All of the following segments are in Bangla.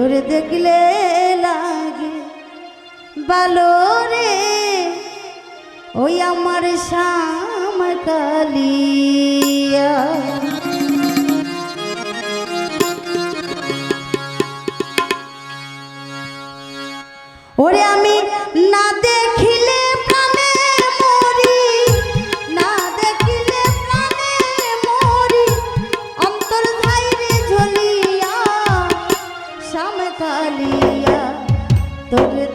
তোরে দেখলে লাগে। বালো রে ওই আমার শাম কালিয়া ওরে আমি না দেখি Don't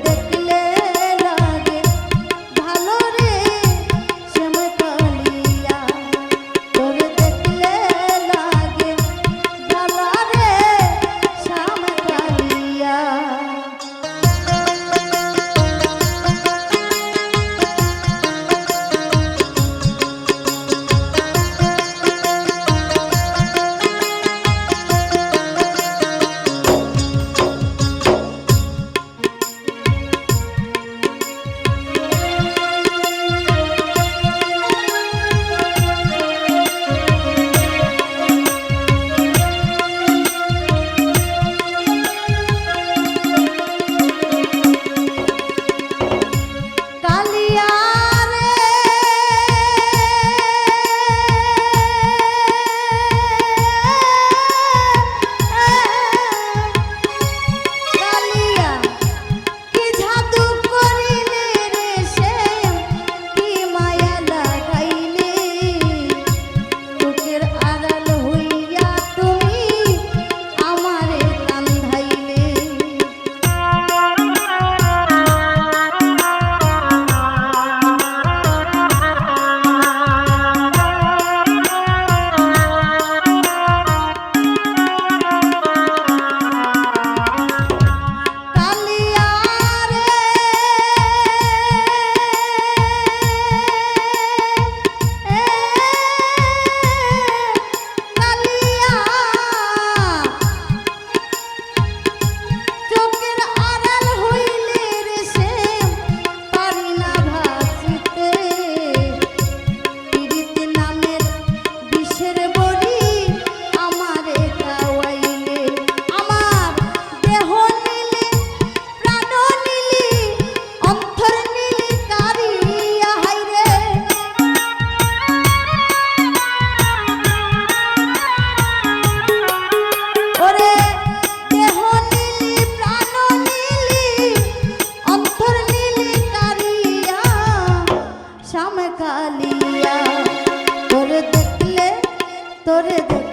তোরে দেখ